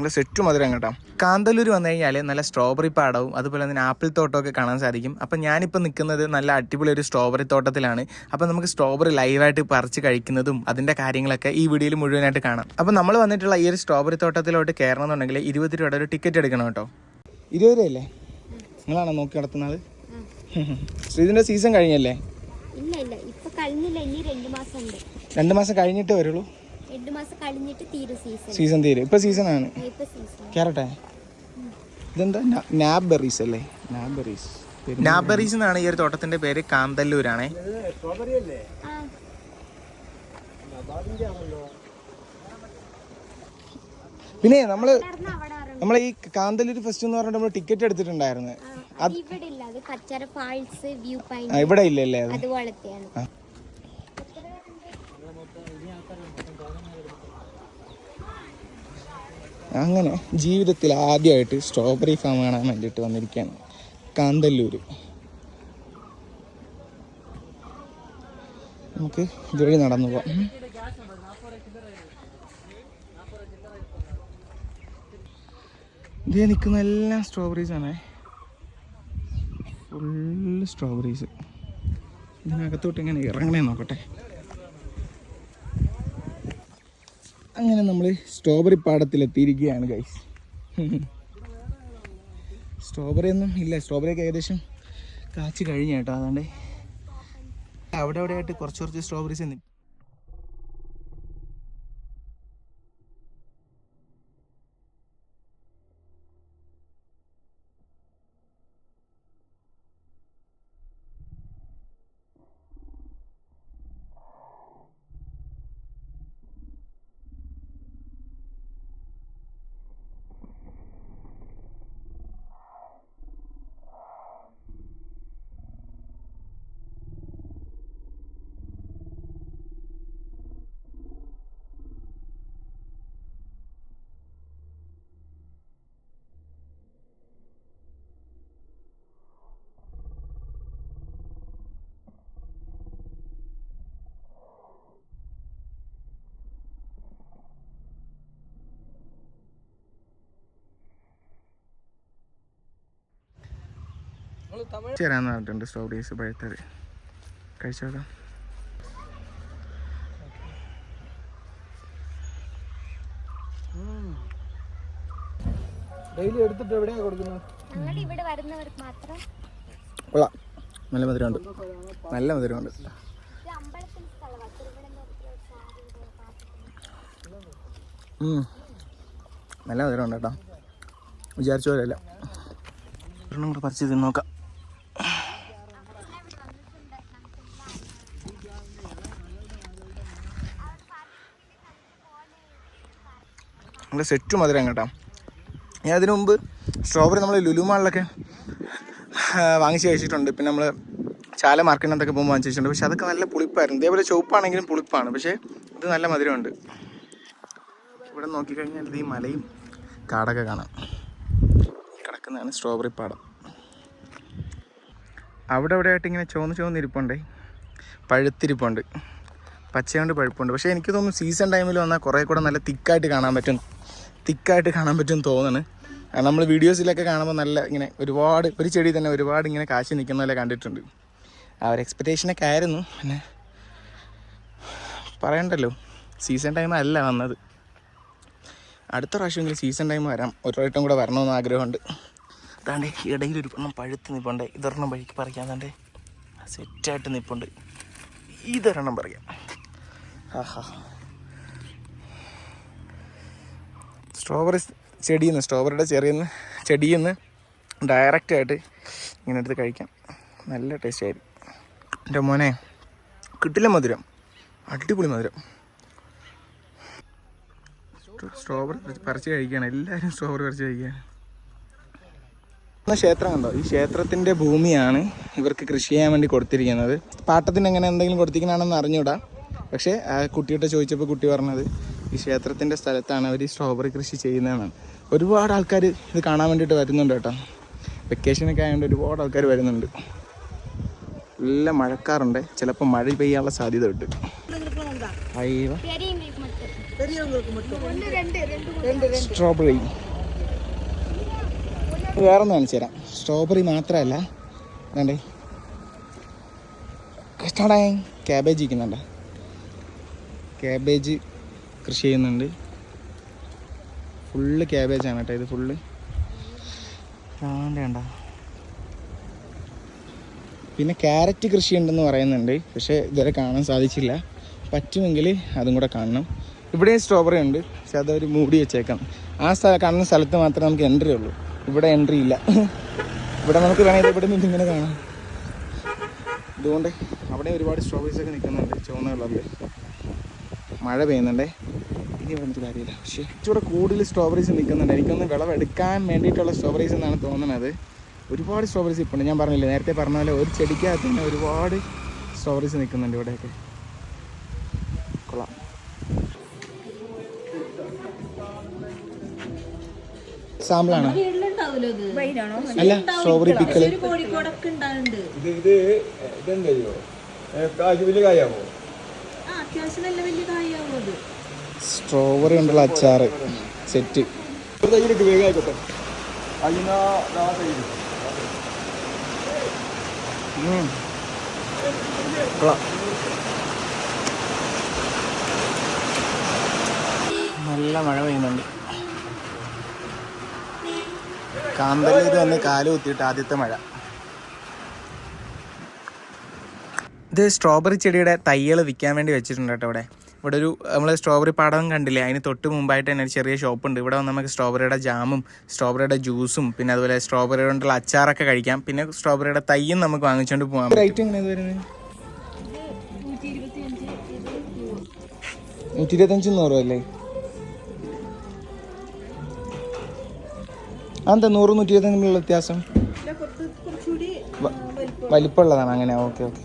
നല്ല സെറ്റ് മധുരം കേട്ടോ. കാന്തല്ലൂർ വന്നു കഴിഞ്ഞാൽ നല്ല സ്ട്രോബെറി പാടവും അതുപോലെ തന്നെ ആപ്പിൾ തോട്ടമൊക്കെ കാണാൻ സാധിക്കും. അപ്പം ഞാനിപ്പോൾ നിൽക്കുന്നത് നല്ല അടിപൊളി ഒരു സ്ട്രോബെറി തോട്ടത്തിലാണ്. അപ്പം നമുക്ക് സ്ട്രോബെറി ലൈവായിട്ട് പറിച്ച് കഴിക്കുന്നതും അതിന്റെ കാര്യങ്ങളൊക്കെ ഈ വീഡിയോയിൽ മുഴുവനായിട്ട് കാണാം. അപ്പം നമ്മൾ വന്നിട്ടുള്ള ഈ ഒരു സ്ട്രോബെറി തോട്ടത്തിലോട്ട് കയറണം എന്നുണ്ടെങ്കിൽ ഇരുപത് രൂപയുടെ ഒരു ടിക്കറ്റ് എടുക്കണം കേട്ടോ. ഇരുപത് രൂപയല്ലേ? നിങ്ങളാണോ നോക്കി നടത്തുന്നത്? ശ്രീതിന്റെ സീസൺ കഴിഞ്ഞല്ലേ? രണ്ട് മാസം കഴിഞ്ഞിട്ട് വരുള്ളൂ. രണ്ട് മാസം കഴിഞ്ഞിട്ട് തീരും സീസൺ സീസൺ തീരും. ഇപ്പം സീസണാണ് ഇപ്പൊ സീസൺ കേറട്ടെ. ഇതെന്താ? നാബെറീസ് അല്ലേ? നാബെറീസ് നാബെറീസ് എന്നാണ് ഈ ഒരു തോട്ടത്തിന്റെ പേര്. കാന്തല്ലൂരാണേ. ആ. പിന്നെ നമ്മൾ. നമ്മളെ ഈ കാന്തല്ലൂർ ഫെസ്റ്റ് എന്ന് പറഞ്ഞിട്ട് നമ്മൾ ടിക്കറ്റ് എടുത്തിട്ടുണ്ടായിരുന്നു. ഇവിടെ ഇല്ല. അത് കച്ചറ ഫാൾസ് വ്യൂ ആ, ഇവിടെ ഇല്ലല്ലേ അതുപോലത്തെയാണ്. അങ്ങനെ ജീവിതത്തിൽ ആദ്യമായിട്ട് സ്ട്രോബെറി ഫാം കാണാൻ വേണ്ടിയിട്ട് വന്നിരിക്കുകയാണ്. കാന്തല്ലൂർ നമുക്ക് ഇതുവഴി നടന്നു പോവാം. ഇതേ നിൽക്കുന്ന എല്ലാം സ്ട്രോബെറീസ് ആണേ. ഫുള്ള് സ്ട്രോബെറീസ് ഇതിനകത്തോട്ട് ഇങ്ങനെ ഇറങ്ങണേ നോക്കട്ടെ. അങ്ങനെ നമ്മൾ സ്ട്രോബെറി പാടത്തിലെത്തിയിരിക്കുകയാണ് ഗൈസ് സ്ട്രോബെറി ഒന്നും ഇല്ല. സ്ട്രോബെറി ഒക്കെ ഏകദേശം കാച്ചി കഴിഞ്ഞ കേട്ടോ അതുകൊണ്ട് അവിടെ അവിടെ ആയിട്ട് കുറച്ച് കുറച്ച് സ്ട്രോബെറീസ് നി ചേരാന്ന് പറഞ്ഞിട്ടുണ്ട് സ്ട്രോബെറീസ് പഴുത്തത്. കഴിച്ചോളാം. ഡെയിലി എടുത്തിട്ട് എവിടെയാ കൊടുക്കുന്നത്? ഞങ്ങൾ ഇവിടെ വരുന്നവർക്ക് മാത്രം കൊള്ളാം. നല്ല മധുരമുണ്ട്. നല്ല മധുരമുണ്ട്. നല്ല മധുരമുണ്ട് കേട്ടോ. വിചാരിച്ച പോലെയല്ല. ഒരെണ്ണം കൂടെ പറിച്ച് തിന്ന് നോക്കാം നല്ല സെറ്റ് മധുരം കേട്ടോ ഞാൻ അതിനു മുമ്പ് സ്ട്രോബെറി നമ്മൾ ലുലുമാളിലൊക്കെ വാങ്ങിച്ച് കഴിച്ചിട്ടുണ്ട്. പിന്നെ നമ്മൾ ചാല മാർക്കറ്റിനകത്തൊക്കെ പോകുമ്പോൾ വാങ്ങിച്ച് കഴിച്ചിട്ടുണ്ട്. പക്ഷെ അതൊക്കെ നല്ല പുളിപ്പായിരുന്നു. ഇതേപോലെ ചുവപ്പാണെങ്കിലും പുളിപ്പാണ്. പക്ഷേ ഇത് നല്ല മധുരമുണ്ട്. ഇവിടെ നോക്കിക്കഴിഞ്ഞാൽ ഈ മലയും കാടൊക്കെ കാണാം. കിടക്കുന്നതാണ് സ്ട്രോബെറി പാടം. അവിടെ ആയിട്ട് ഇങ്ങനെ ചുവന്ന് ചുവന്നിരിപ്പുണ്ടേ പഴുത്തിരിപ്പുണ്ട്. പച്ചയുണ്ട് പഴുപ്പുണ്ട്. പക്ഷേ എനിക്ക് തോന്നുന്നു സീസൺ ടൈമിൽ വന്നാൽ കുറേ കൂടെ നല്ല തിക്കായിട്ട് കാണാൻ പറ്റും. തിക്കായിട്ട് കാണാൻ പറ്റും തോന്നുന്നു. നമ്മൾ വീഡിയോസിലൊക്കെ കാണുമ്പോൾ നല്ല ഇങ്ങനെ ഒരുപാട് ഒരു ചെടി തന്നെ ഒരുപാട് ഇങ്ങനെ കാശി നിൽക്കുന്ന പോലെ കണ്ടിട്ടുണ്ട്. ആ ഒരു എക്സ്പെക്റ്റേഷനൊക്കെ ആയിരുന്നു. പിന്നെ പറയണ്ടല്ലോ സീസൺ ടൈം അല്ല വന്നത്. അടുത്ത പ്രാവശ്യമെങ്കിലും സീസൺ ടൈം വരാം. ഒരു വട്ടം കൂടെ വരണമെന്ന് ആഗ്രഹമുണ്ട്. അതാണ്ട് ഇടയിൽ ഒരു പെണ്ണം പഴുത്ത് നിൽപ്പുണ്ട് ഇതൊരെണ്ണം വഴിക്ക് പറിക്കാൻ താണ്ട് സെറ്റായിട്ട് നിൽപ്പുണ്ട് ഇതൊരെണ്ണം പറയാം. ആഹാ സ്ട്രോബെറി ചെടിയിൽ നിന്ന് സ്ട്രോബെറിയുടെ നിന്ന് ചെടിയിൽ നിന്ന് ഡയറക്റ്റായിട്ട് ഇങ്ങനെ എടുത്ത് കഴിക്കാം. നല്ല ടേസ്റ്റ് ആയിരിക്കും. എന്റെ മോനെ കിട്ടില്ല മധുരം. അടിപൊളി മധുരം. സ്ട്രോബെറി പറിച്ച് കഴിക്കുകയാണ് എല്ലാവരും സ്ട്രോബെറി പറിച്ച് കഴിക്കുകയാണ് ക്ഷേത്രം കണ്ടോ? ഈ ക്ഷേത്രത്തിന്റെ ഭൂമിയാണ് ഇവർക്ക് കൃഷി ചെയ്യാൻ വേണ്ടി കൊടുത്തിരിക്കുന്നത്. പാട്ടത്തിന് എങ്ങനെ എന്തെങ്കിലും കൊടുത്തിരിക്കണമെന്ന് അറിഞ്ഞൂടാ. പക്ഷേ ആ കുട്ടിയോട്ട് ചോദിച്ചപ്പോൾ കുട്ടി പറഞ്ഞത് ഈ ക്ഷേത്രത്തിന്റെ സ്ഥലത്താണ് അവർ സ്ട്രോബെറി കൃഷി ചെയ്യുന്നതെന്നാണ്. ഒരുപാട് ആൾക്കാർ ഇത് കാണാൻ വേണ്ടിയിട്ട് വരുന്നുണ്ട് കേട്ടോ. വെക്കേഷനൊക്കെ ആയതുകൊണ്ട് ഒരുപാട് ആൾക്കാർ വരുന്നുണ്ട്. നല്ല മഴക്കാറുണ്ട്. ചിലപ്പോൾ മഴ പെയ്യാനുള്ള സാധ്യത ഉണ്ട്. സ്ട്രോബെറി. വേറെ ഒന്ന് കാണിച്ചു തരാം. സ്ട്രോബെറി മാത്രമല്ല വേണ്ടേ കഷ്ടടേ. ക്യാബേജ് ഇരിക്കുന്നുണ്ട്. ക്യാബേജ് കൃഷി ചെയ്യുന്നുണ്ട്. ഫുള്ള് ക്യാബേജാണ് കേട്ടോ ഇത് ഫുള്ള്. വേണ്ട പിന്നെ ക്യാരറ്റ് കൃഷി ഉണ്ടെന്ന് പറയുന്നുണ്ട്. പക്ഷേ ഇതുവരെ കാണാൻ സാധിച്ചില്ല. പറ്റുമെങ്കിൽ അതും കൂടെ കാണണം. ഇവിടെയും സ്ട്രോബെറി ഉണ്ട്. പക്ഷെ ഒരു മൂടി വെച്ചേക്കാം. ആ സ്ഥല കാണുന്ന സ്ഥലത്ത് മാത്രമേ നമുക്ക് എൻട്രി ഉള്ളൂ. ഇവിടെ എൻട്രി ഇല്ല. ഇവിടെ നമുക്ക് വേണമെങ്കിൽ ഇവിടെ നിന്ന് ഇങ്ങനെ കാണാം. അതുകൊണ്ട് അവിടെ ഒരുപാട് സ്ട്രോബെറീസ് ഒക്കെ നിൽക്കുന്നുണ്ട്. ചുവന്ന കളറിൽ മഴ പെയ്യുന്നുണ്ടേ. ഇനി പറഞ്ഞിട്ട് കാര്യമില്ല. പക്ഷേ ഇച്ചിരി കൂടുതൽ സ്ട്രോബെറീസ് നിൽക്കുന്നുണ്ട്. എനിക്കൊന്ന് വിളവെടുക്കാൻ വേണ്ടിയിട്ടുള്ള സ്ട്രോബെറീസ് എന്നാണ് തോന്നുന്നത്. ഒരുപാട് സ്ട്രോബെറീസ് ഇപ്പോൾ ഞാൻ പറഞ്ഞില്ലേ നേരത്തെ പറഞ്ഞ പോലെ ഒരു ചെടിക്കകത്ത് തന്നെ ഒരുപാട് സ്ട്രോബെറീസ് നിൽക്കുന്നുണ്ട് ഇവിടെയൊക്കെ. കൊള്ളാം. സാമ്പിളാണ് അല്ല സ്ട്രോബെറി പിക്കൽ ഇത് ഇത് ഇതെന്തോ കാശ് വലിയ കായാവോ? അത്യാവശ്യം നല്ല വലിയ കായാവും അത്. സ്ട്രോബെറി കൊണ്ടുള്ള അച്ചാറ്. സെറ്റ് ഒരു തൈയിലിട്ട് വേഗം ആയിക്കോട്ടെ. അതിനാ ദാ തൈര്. നല്ല മഴ പെയ്യുന്നുണ്ട്. കാന്തല്ലൂർ വന്ന് കാൽ കുത്തിയിട്ട് ആദ്യത്തെ മഴ. ഇത് സ്ട്രോബെറി ചെടിയുടെ തയ്യൽ വിൽക്കാൻ വേണ്ടി വെച്ചിട്ടുണ്ട് കേട്ടോ ഇവിടെ. ഇവിടെ ഒരു നമ്മൾ സ്ട്രോബെറി പാടം കണ്ടില്ലേ? അതിന് തൊട്ട് മുമ്പായിട്ട് തന്നെ ഒരു ചെറിയ ഷോപ്പ് ഉണ്ട്. ഇവിടെ വന്ന് നമുക്ക് സ്ട്രോബെറിയുടെ ജാമും സ്ട്രോബെറിയുടെ ജ്യൂസും പിന്നെ അതുപോലെ സ്ട്രോബെറി കൊണ്ടുള്ള അച്ചാറൊക്കെ കഴിക്കാം. പിന്നെ സ്ട്രോബെറിയുടെ തൈയും നമുക്ക് വാങ്ങിച്ചുകൊണ്ട് പോകാം റേറ്റ് എങ്ങനെയാണ് വരുന്നത്? നൂറ്റി ഇരുപത്തഞ്ച് നൂറ് അല്ലേ? അതെന്താ നൂറ് നൂറ്റി ഇരുപത്തഞ്ച് തമ്മിലുള്ള വ്യത്യാസം വലിപ്പമുള്ളതാണ്. അങ്ങനെ ഓക്കെ ഓക്കെ.